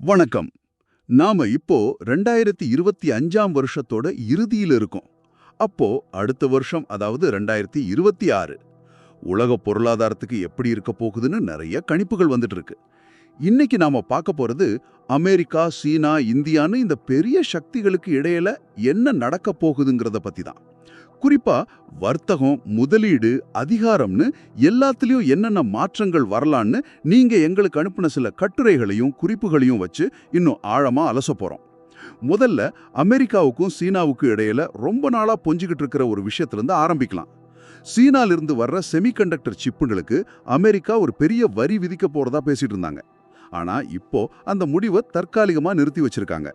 வணக்கம். நாம இப்போ ரெண்டாயிரத்தி இருபத்தி அஞ்சாம் வருஷத்தோட இறுதியில இருக்கோம். அப்போ அடுத்த வருஷம் அதாவது ரெண்டாயிரத்தி இருபத்தி ஆறு உலக பொருளாதாரத்துக்கு எப்படி இருக்க போகுதுன்னு நிறைய கணிப்புகள் வந்துட்டு இருக்கு. இன்னைக்கு நாம பார்க்க போறது அமெரிக்கா சீனா இந்தியான்னு இந்த பெரிய சக்திகளுக்கு இடையில என்ன நடக்க போகுதுங்கிறத பத்தி தான் குறிப்பா வர்த்தகம் முதலீடு அதிகாரம்னு எல்லாத்துலேயும் என்னென்ன மாற்றங்கள் வரலான்னு நீங்க எங்களுக்கு அனுப்பின சில கட்டுரைகளையும் குறிப்புகளையும் வச்சு இன்னும் ஆழமா அலச போறோம். முதல்ல அமெரிக்காவுக்கும் சீனாவுக்கும் இடையில ரொம்ப நாளா பொஞ்சிக்கிட்டு இருக்கிற ஒரு விஷயத்திலிருந்து ஆரம்பிக்கலாம். சீனாலிருந்து வர்ற செமிகண்டக்டர் சிப்புகளுக்கு அமெரிக்கா ஒரு பெரிய வரி விதிக்க போறதா பேசிட்டு இருந்தாங்க. ஆனா இப்போ அந்த முடிவை தற்காலிகமா நிறுத்தி வச்சிருக்காங்க.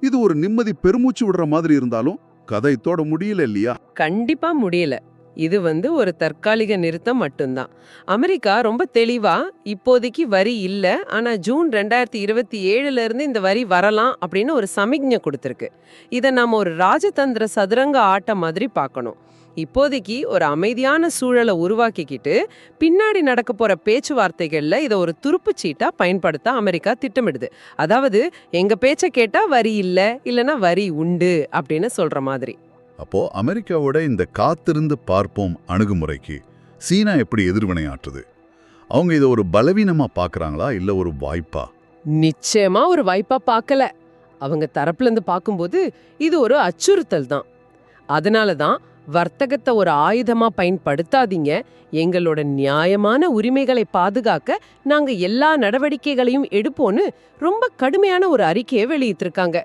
இது ஒரு நிம்மதி பெருமூச்சு விடுற மாதிரி இருந்தாலும் கதைத்தோட முடியல இல்லையா? கண்டிப்பா முடியல. இது வந்து ஒரு தற்காலிக நிறுத்தம் மட்டும்தான். அமெரிக்கா ரொம்ப தெளிவா இப்போதைக்கு வரி இல்ல. ஆனா ஜூன் ரெண்டாயிரத்தி இருபத்தி ஏழுல இருந்து இந்த வரி வரலாம் அப்படின்னு ஒரு சமிக்ஞை கொடுத்துருக்கு. இதை நம்ம ஒரு ராஜதந்திர சதுரங்க ஆட்டம் மாதிரி பார்க்கணும். இப்போதைக்கு ஒரு அமைதியான சூழலை உருவாக்கிக்கிட்டு பின்னாடி நடக்க போற பேச்சுவார்த்தைகள்ல இதை ஒரு துருப்புச் சீட்டா பயன்படுத்த அமெரிக்கா திட்டமிடுது. அதாவது எங்க பேச்ச கேட்டா வரி இல்ல இல்லனா வரி உண்டு அப்படின்னு சொல்ற மாதிரி. அப்போ அமெரிக்காவோட இந்த காத்திருந்து பார்ப்போம் அணுகுமுறைக்கு சீனா எப்படி எதிர்வினையாற்றுது? அவங்க இதை ஒரு பலவீனமா பார்க்கறாங்களா இல்ல ஒரு வாய்ப்பா? நிச்சயமா ஒரு வாய்ப்பா பார்க்கல அவங்க தரப்புல இருந்து பார்க்கும்போது இது ஒரு அச்சுறுத்தல் தான். அதனால தான் வர்த்தகத்தை ஒரு ஆயுதமா பயன்படுத்தாதீங்க. எங்களோட நியாயமான உரிமைகளை பாதுகாக்க நாங்க எல்லா நடவடிக்கைகளையும் எடுப்போன்னு ரொம்ப கடுமையான ஒரு அறிக்கையை வெளியிட்டிருக்காங்க.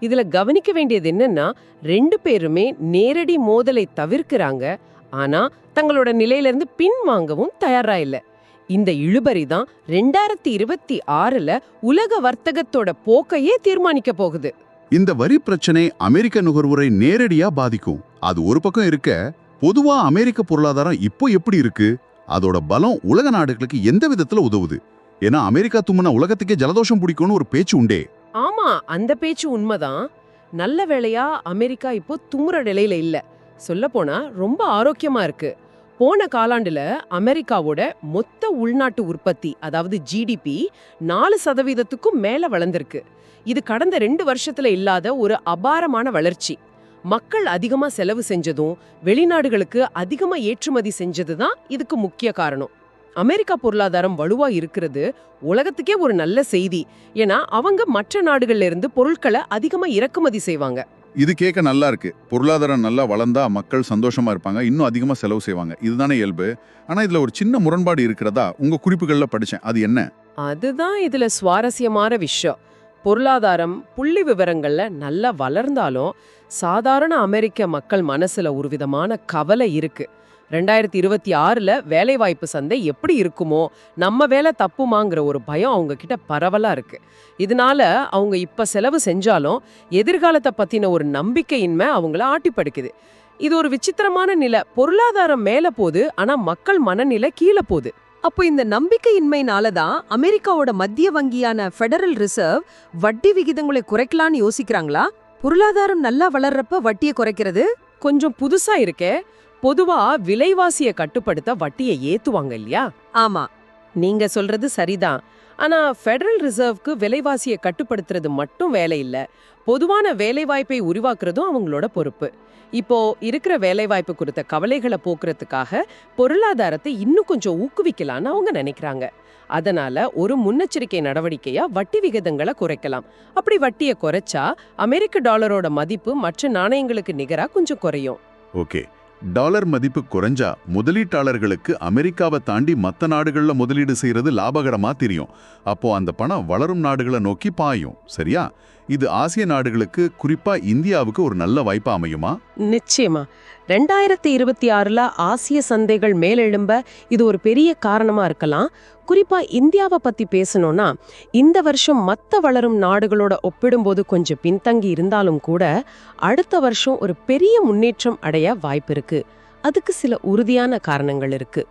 இதுல கவனிக்க வேண்டியது என்னன்னா ரெண்டு பேருமே நேரடி மோதலை தவிர்க்கிறாங்க. ஆனா தங்களோட நிலையிலிருந்து பின்வாங்கவும் தயாரா இல்லை. இந்த இழுபறி தான் ரெண்டாயிரத்தி இருபத்தி ஆறுல உலக வர்த்தகத்தோட போக்கையே தீர்மானிக்க போகுது. இந்த வரி பிரச்சனை அமெரிக்க நுகர்வோரை நேரடியா பாதிக்கும். அது ஒரு பக்கம் இருக்க பொதுவா அமெரிக்க பொருளாதாரம் இப்போ எப்படி இருக்கு? அதோட பலம் உலக நாடுகளுக்கு எந்த விதத்துல உதவுது? ஏன்னா அமெரிக்கா தும்முனா உலகத்துக்கே ஜலதோஷம் பிடிக்கும்னு ஒரு பேச்சு உண்டே. ஆமா அந்த பேச்சு உண்மைதான். நல்ல வேளையா அமெரிக்கா இப்போ தும்முற நிலையில இல்ல. சொல்ல போனா ரொம்ப ஆரோக்கியமா இருக்கு. போன காலாண்டுல அமெரிக்காவோட மொத்த உள்நாட்டு உற்பத்தி அதாவது ஜிடிபி நாலு சதவீதத்துக்கும் மேல வளர்ந்திருக்கு. இது கடந்த ரெண்டு வருஷத்துல இல்லாத ஒரு அபாரமான வளர்ச்சி. மக்கள் அதிகமா செலவு செஞ்சதும் வெளிநாடுகளுக்கு அதிகமா ஏற்றுமதி செஞ்சதுதான் இதுக்கு முக்கிய காரணம். அமெரிக்கா பொருளாதாரம் வலுவா இருக்கிறது உலகத்துக்கே ஒரு நல்ல செய்தி. ஏன்னா அவங்க மற்ற நாடுகள்ல இருந்து பொருட்களை அதிகமா இறக்குமதி செய்வாங்க. இது கேட்க நல்லா இருக்கு. பொருளாதாரம் நல்லா வளர்ந்தா மக்கள் சந்தோஷமா இருப்பாங்க. இன்னும் அதிகமாக செலவு செய்வாங்க. இதுதானே இயல்பு. ஆனால் இதில் ஒரு சின்ன முரண்பாடு இருக்கிறதா உங்க குறிப்புகளில் படித்தேன் அது என்ன? அதுதான் இதுல சுவாரஸ்யமான விஷயம். பொருளாதாரம் புள்ளி விவரங்கள்ல நல்லா வளர்ந்தாலும் சாதாரண அமெரிக்க மக்கள் மனசுல ஒரு விதமான கவலை இருக்கு. ரெண்டாயிரத்தி இருபத்தி ஆறுல வேலைவாய்ப்பு சந்தை எப்படி இருக்குமோ நம்ம வேலை தப்புமாங்கிற ஒரு பயம் அவங்க கிட்ட பரவலா இருக்கு. இதனால அவங்க இப்ப செலவு செஞ்சாலும் எதிர்காலத்தை பத்தின ஒரு நம்பிக்கையின்மை அவங்கள ஆட்டிப்படுக்குது. இது ஒரு விசித்திரமான நிலை. பொருளாதாரம் மேல போகுது ஆனா மக்கள் மனநிலை கீழே போகுது. அப்போ இந்த நம்பிக்கையின்மைனால தான் அமெரிக்காவோட மத்திய வங்கியான ஃபெடரல் ரிசர்வ் வட்டி விகிதங்களை குறைக்கலான்னு யோசிக்கிறாங்களா? பொருளாதாரம் நல்லா வளர்றப்ப வட்டியை குறைக்கிறது? கொஞ்சம் புதுசா இருக்கே. பொதுவா விலைவாசிய கட்டுப்படுத்த வட்டியை ஏத்துவாங்க இல்லையா? ஆமா. நீங்க சொல்றது சரிதான். ஆனா ஃபெடரல் ரிசர்வ்க்கு விலைவாசியை கட்டுப்படுத்துறது மட்டும் வேலை இல்ல. பொதுவான வேலைவாய்ப்பை உருவாக்குறதும் அவங்களோட பொறுப்பு. இப்போ இருக்கிற வேலைவாய்ப்பு குறித்த கவலைகளை போக்குறதுக்காக பொருளாதாரத்தை இன்னும் கொஞ்சம் ஊக்குவிக்கலாம்னு அவங்க நினைக்கிறாங்க. அதனால ஒரு முன்னெச்சரிக்கை நடவடிக்கையா வட்டி விகிதங்களை குறைக்கலாம். அப்படி வட்டியை குறைச்சா அமெரிக்க டாலரோட மதிப்பு மற்ற நாணயங்களுக்கு நிகரா கொஞ்சம் குறையும். ஓகே. டாலர் மதிப்பு குறைஞ்சா முதலீட்டாளர்களுக்கு அமெரிக்காவை தாண்டி மத்த நாடுகள்ல முதலீடு செய்யறது லாபகரமா தெரியும். அப்போ அந்த பணம் வளரும் நாடுகளை நோக்கி பாயும். சரியா? இது ஆசிய நாடுகளுக்கு குறிப்பா இந்தியாவுக்கு ஒரு நல்ல வாய்ப்பா அமையுமா? நிச்சயமா. ரெண்டாயிரத்தி இருபத்தி ஆறுல ஆசிய சந்தைகள் மேலெழும்ப இது ஒரு பெரிய காரணமா இருக்கலாம். குறிப்பா இந்தியாவை பத்தி பேசணும்னா இந்த வருஷம் மத்த வளரும் நாடுகளோட ஒப்பிடும்போது கொஞ்சம் பின்தங்கி இருந்தாலும் கூட அடுத்த வருஷம் ஒரு பெரிய முன்னேற்றம் அடைய வாய்ப்பு இருக்கு. அதுக்கு சில உறுதியான காரணங்கள் இருக்கு.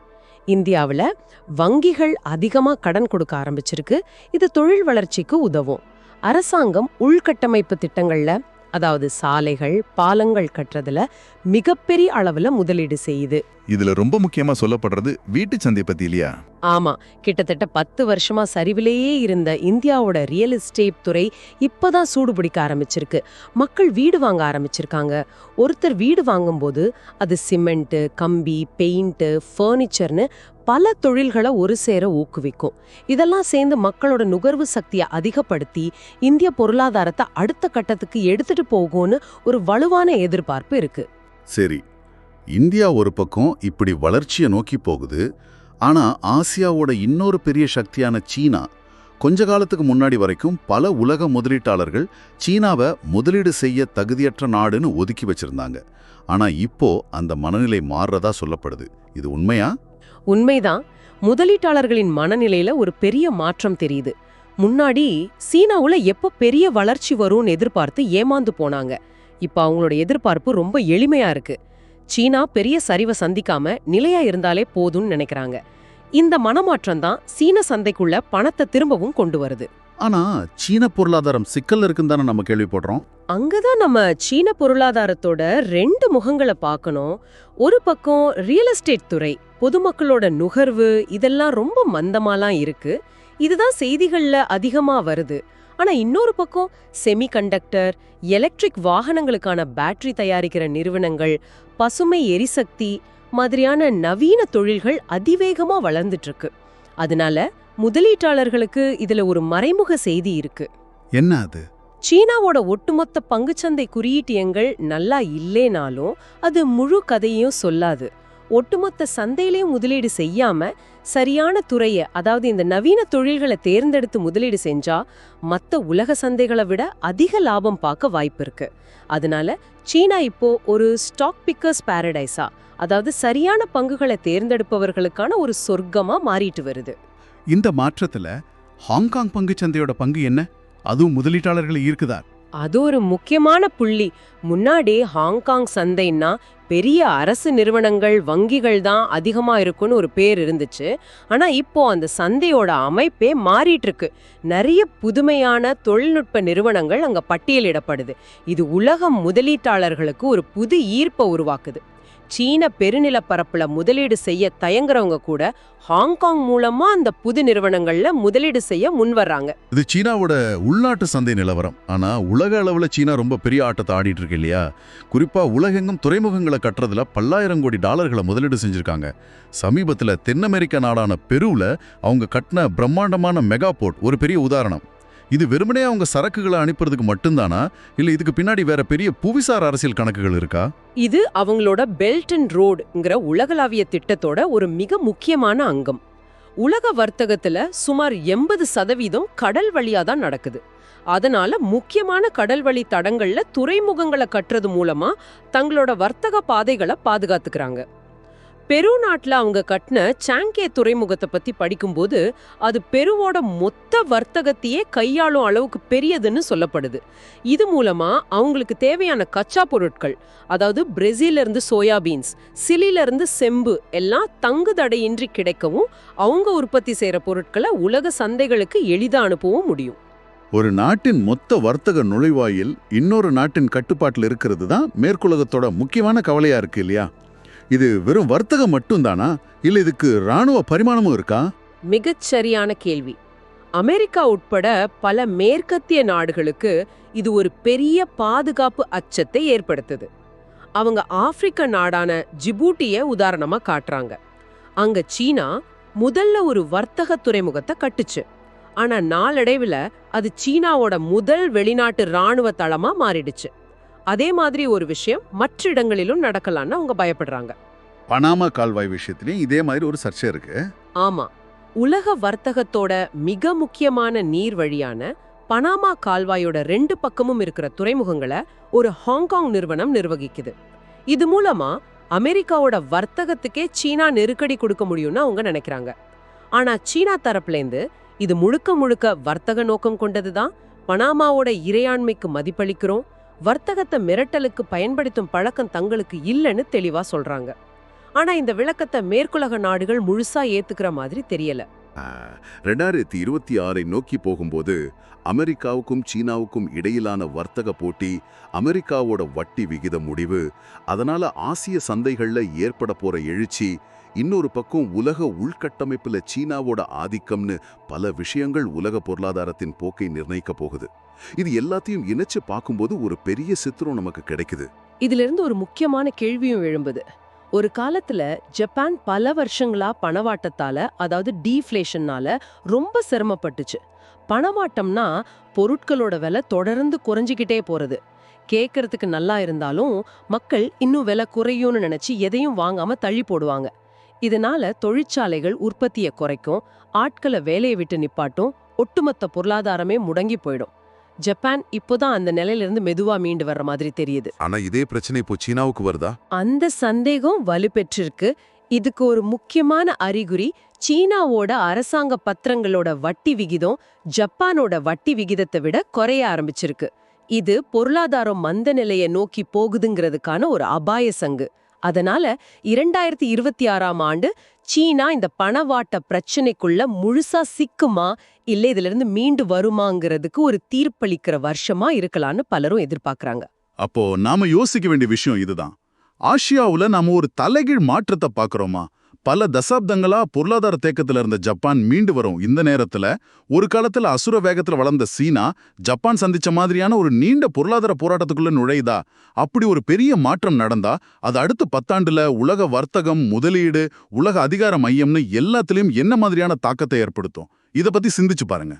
இந்தியாவில் வங்கிகள் அதிகமாக கடன் கொடுக்க ஆரம்பிச்சிருக்கு. இது தொழில் வளர்ச்சிக்கு உதவும். அரசாங்கம் உள்கட்டமைப்பு திட்டங்கள்ல அதாவது சாலைகள் பாலங்கள் கட்டுறதுல மிகப்பெரிய அளவுல முதலீடு செய்யுது. இதுல ரொம்ப முக்கியமா சொல்லப்படுறது வீட்டு சந்தை பத்தி இல்லையா? ஆமா. கிட்டத்தட்ட பத்து வருஷமா சரிவிலேயே இருந்த இந்தியாவோட ரியல் எஸ்டேட் துறை இப்பதான் சூடு பிடிக்க ஆரம்பிச்சிருக்கு. மக்கள் வீடு வாங்க ஆரம்பிச்சிருக்காங்க. ஒருத்தர் வீடு வாங்கும்போது அது சிமெண்ட் கம்பி பெயிண்ட் ஃபர்னிச்சர்னு பல தொழில்களை ஒரு சேர ஊக்குவிக்கும். இதெல்லாம் சேர்ந்து மக்களோட நுகர்வு சக்தியை அதிகப்படுத்தி இந்திய பொருளாதாரத்தை அடுத்த கட்டத்துக்கு எடுத்துட்டு போகும்னு ஒரு வலுவான எதிர்பார்ப்பு இருக்கு. சரி. இந்தியா ஒரு பக்கம் இப்படி வளர்ச்சியை நோக்கி போகுது ஆனால் ஆசியாவோட இன்னொரு பெரிய சக்தியான சீனா கொஞ்ச காலத்துக்கு முன்னாடி வரைக்கும் பல உலக முதலீட்டாளர்கள் சீனாவை முதலீடு செய்ய தகுதியற்ற நாடுன்னு ஒதுக்கி வச்சிருந்தாங்க. ஆனால் இப்போ அந்த மனநிலை மாறுறதா சொல்லப்படுது. இது உண்மையா? உண்மைதான். முதலீட்டாளர்களின் மனநிலையில ஒரு பெரிய மாற்றம் தெரியுது. முன்னாடி சீனாவுல எப்போ பெரிய வளர்ச்சி வரும்னு எதிர்பார்த்து ஏமாந்து போனாங்க. இப்போ அவங்களோட எதிர்பார்ப்பு ரொம்ப எளிமையா இருக்கு. சீனா பெரிய சரிவை சந்திக்காம நிலையா இருந்தாலே போதும்னு நினைக்கிறாங்க. இந்த மனமாற்றம் தான் சீன சந்தைக்குள்ள பணத்தை திரும்பவும் கொண்டு வருது. ஆனா சீன பொருளாதாரம் சிக்கல்ல இருக்குன்னு தானே நம்ம கேள்விப்படுறோம்? அங்கதான் நம்ம சீன பொருளாதாரத்தோட ரெண்டு முகங்களை பார்க்கணும். ஒரு பக்கம் ரியல் எஸ்டேட் துறை பொதுமக்களோட நுகர்வு இதெல்லாம் ரொம்ப மந்தமாலாம் இருக்கு. இதுதான் செய்திகள்ல அதிகமா வருது. ஆனா இன்னொரு பக்கம் செமிகண்டக்டர் எலக்ட்ரிக் வாகனங்களுக்கான பேட்டரி தயாரிக்கிற நிறுவனங்கள் பசுமை எரிசக்தி மாதிரியான நவீன தொழில்கள் அதிவேகமா வளர்ந்துட்டு இருக்கு அதனால முதலீட்டாளர்களுக்கு இதுல ஒரு மறைமுக செய்தி இருக்கு. என்ன அது? சீனாவோட ஒட்டுமொத்த பங்குச்சந்தை குறியீட்டு எண்கள் நல்லா இல்லேனாலும் அது முழு கதையும் சொல்லாது. ஒட்டுமொத்த சந்தையிலையும் முதலீடு செய்யாம சரியான துறையை அதாவது இந்த நவீன தொழில்களை தேர்ந்தெடுத்து முதலீடு செஞ்சா மத்த உலக சந்தைகளை விட அதிக லாபம் பார்க்க வாய்ப்பு இருக்கு. அதனால சீனா இப்போ ஒரு ஸ்டாக் பிக்கர்ஸ் பாரடைஸா அதாவது சரியான பங்குகளை தேர்ந்தெடுப்பவர்களுக்கான ஒரு சொர்க்கமா மாறிட்டு வருது. இந்த மாற்றத்துல ஹாங்காங் பங்கு சந்தையோட பங்கு என்ன? அதுவும் முதலீட்டாளர்களை ஈர்க்குதா? அது ஒரு முக்கியமான புள்ளி. முன்னாடி ஹாங்காங் சந்தைன்னா பெரிய அரசு நிறுவனங்கள் வங்கிகள் தான் அதிகமாக இருக்குன்னு ஒரு பேர் இருந்துச்சு. ஆனால் இப்போ அந்த சந்தையோட அமைப்பே மாறிட்டு இருக்கு நிறைய புதுமையான தொழில்நுட்ப நிறுவனங்கள் அங்கே பட்டியலிடப்படுது. இது உலக முதலீட்டாளர்களுக்கு ஒரு புது ஈர்ப்பை உருவாக்குது. சீன பெருநிலப்பரப்புல முதலீடு செய்ய தயங்குறவங்க கூட ஹாங்காங் மூலமா அந்த புது நிறுவனங்கள்ல முதலீடு செய்ய முன்வர்றாங்க. இது சீனாவோட உள்நாட்டு சந்தை நிலவரம். ஆனா உலக அளவுல சீனா ரொம்ப பெரிய ஆட்டத்தை ஆடிட்டு இருக்கு இல்லையா? குறிப்பா உலகெங்கும் துறைமுகங்களை கட்டுறதுல பல்லாயிரம் கோடி டாலர்களை முதலீடு செஞ்சிருக்காங்க. சமீபத்துல தென் அமெரிக்க நாடான பெருவுல அவங்க கட்டின பிரம்மாண்டமான மெகா போர்ட் ஒரு பெரிய உதாரணம். இது வெறுமனே அவங்க சரக்குகளை அனுப்புறதுக்கு மட்டும்தானா? இல்ல இதுக்கு பின்னாடி வேற பெரிய புவிசார் அரசியல் கணக்குகள் இருக்கா? இது அவங்களோட பெல்ட் அண்ட் ரோடுங்கிற உலகளாவிய திட்டத்தோட ஒரு மிக முக்கியமான அங்கம். உலக வர்த்தகத்துல சுமார் எண்பது சதவீதம் கடல் வழியா தான் நடக்குது. அதனால முக்கியமான கடல்வழி தடங்கள்ல துறைமுகங்களை கட்டுறது மூலமா தங்களோட வர்த்தக பாதைகளை பாதுகாத்துக்கிறாங்க. பெரு நாட்டில் அவங்க கட்டின சாங்கே துறைமுகத்தை பற்றி படிக்கும்போது அது பெருவோட மொத்த வர்த்தகத்தையே கையாளும் அளவுக்கு பெரியதுன்னு சொல்லப்படுது. இது மூலமாக அவங்களுக்கு தேவையான கச்சா பொருட்கள் அதாவது பிரேசிலிருந்து சோயாபீன்ஸ் சிலிலிருந்து செம்பு எல்லாம் தங்கு தடையின்றி கிடைக்கவும் அவங்க உற்பத்தி செய்கிற பொருட்களை உலக சந்தைகளுக்கு எளிதாக அனுப்பவும் முடியும். ஒரு நாட்டின் மொத்த வர்த்தக நுழைவாயில் இன்னொரு நாட்டின் கட்டுப்பாட்டில் இருக்கிறது தான் மேற்குலகத்தோட முக்கியமான கவலையா இருக்கு இல்லையா? இது வெறும் வர்த்தகம் மட்டும்தானா? இல்ல இதுக்கு ராணுவ பரிமாணமும் இருக்கா? மிகச் சரியான கேள்வி. அமெரிக்கா உட்பட பல மேற்கத்திய நாடுகளுக்கு இது ஒரு பெரிய பாதுகாப்பு அச்சத்தை ஏற்படுத்துது. அவங்க ஆப்பிரிக்க நாடான ஜிபூட்டிய உதாரணமா காட்டுறாங்க. அங்க சீனா முதல்ல ஒரு வர்த்தக துறைமுகத்தை கட்டுச்சு. ஆனா நாளடைவுல அது சீனாவோட முதல் வெளிநாட்டு ராணுவ தளமா மாறிடுச்சு. அதே மாதிரி ஒரு விஷயம் மற்ற இடங்களிலும் நடக்கலாம்னு அவங்க பயப்படுறாங்க. பனாமா கால்வாய் விஷயத்திலயும் இதே மாதிரி ஒரு சர்ச்சை இருக்கு. ஆமா. உலக வர்த்தகத்தோட மிக முக்கியமான நீர் வழியான பனாமா கால்வாயோட ரெண்டு பக்கமும் இருக்கிற துறைமுகங்களை ஒரு ஹாங்காங் நிறுவனம் நிர்வகிக்குது. இது மூலமா அமெரிக்காவோட வர்த்தகத்துக்கே சீனா நெருக்கடி கொடுக்க முடியும்னு அவங்க நினைக்கிறாங்க. ஆனா சீனா தரப்புலேந்து இது முழுக்க முழுக்க வர்த்தக நோக்கம் கொண்டதுதான். பனாமாவோட இறையாண்மைக்கு மதிப்பளிக்கிறோம். வர்த்தகத்தை மிரட்டலுக்கு பயன்படுத்தும் பழக்கம் தங்களுக்கு இல்லைன்னு தெளிவா சொல்றாங்க. ஆனா இந்த விளக்கத்தை மேற்குலக நாடுகள் முழுசா ஏத்துக்கிற மாதிரி தெரியல. ரெண்டாயிரத்தி இருபத்தி ஆறை நோக்கி போகும்போது அமெரிக்காவுக்கும் சீனாவுக்கும் இடையிலான வர்த்தக போட்டி அமெரிக்காவோட வட்டி விகித முடிவு அதனால ஆசிய சந்தைகள்ல ஏற்பட போற எழுச்சி இன்னொரு பக்கம் உலக உள்கட்டமைப்பில் சீனாவோட ஆதிக்கம்னு பல விஷயங்கள் உலக பொருளாதாரத்தின் போக்கை நிர்ணயிக்க போகுது. இது எல்லாத்தையும் இணைச்சு பார்க்கும்போது ஒரு பெரிய சித்திரம் நமக்கு கிடைக்குது. இதுலேருந்து ஒரு முக்கியமான கேள்வியும் எழும்புது. ஒரு காலத்துல ஜப்பான் பல வருஷங்களா பணவாட்டத்தால அதாவது டீஃப்ளேஷன்னால ரொம்ப சிரமப்பட்டுச்சு. பணவாட்டம்னா பொருட்களோட விலை தொடர்ந்து குறைஞ்சிக்கிட்டே போறது. கேட்கறதுக்கு நல்லா இருந்தாலும் மக்கள் இன்னும் விலை குறையும்னு நினைச்சு எதையும் வாங்காம தள்ளி போடுவாங்க. இதனால தொழிற்சாலைகள் உற்பத்தியை குறைக்கும் ஆட்களை வேலையை விட்டு நிப்பாட்டும் ஒட்டுமொத்த பொருளாதாரமே முடங்கி போயிடும். ஜப்பான் இப்போதான் அந்த நிலையிலிருந்து மெதுவா மீண்டு வர்ற மாதிரி தெரியுது. ஆனா இதே பிரச்சனை இப்போ சீனாவுக்கு வருதா? அந்த சந்தேகம் வலுப்பெற்றிருக்கு. இதுக்கு ஒரு முக்கியமான அறிகுறி சீனாவோட அரசாங்க பத்திரங்களோட வட்டி விகிதம் ஜப்பானோட வட்டி விகிதத்தை விட குறைய ஆரம்பிச்சிருக்கு. இது பொருளாதாரம் மந்த நிலையை நோக்கி போகுதுங்கிறதுக்கான ஒரு அபாய சங்கு. அதனால இரண்டாயிரத்தி இருபத்தி ஆறாம் ஆண்டு சீனா இந்த பணவாட்ட பிரச்சனைக்குள்ள முழுசா சிக்குமா இல்ல இதுல இருந்து மீண்டு வருமாங்கிறதுக்கு ஒரு தீர்ப்பளிக்கிற வருஷமா இருக்கலாம்னு பலரும் எதிர்பார்க்கறாங்க. அப்போ நாம யோசிக்க வேண்டிய விஷயம் இதுதான். ஆசியாவுல நாம ஒரு தலைகீழ் மாற்றத்தை பார்க்குறோமா? பல தசாப்தங்களா பொருளாதார தேக்கத்துல இருந்த ஜப்பான் மீண்டு வரும். இந்த நேரத்துல ஒரு காலத்துல அசுர வேகத்துல வளர்ந்த சீனா ஜப்பான் சந்திச்ச மாதிரியான ஒரு நீண்ட பொருளாதார போராட்டத்துக்குள்ள நுழையுதா? அப்படி ஒரு பெரிய மாற்றம் நடந்தா அது அடுத்த பத்தாண்டுல உலக வர்த்தகம் முதலீடு உலக அதிகார மையம்னு எல்லாத்துலயும் என்ன மாதிரியான தாக்கத்தை ஏற்படுத்தும்? இத பத்தி சிந்திச்சு பாருங்க.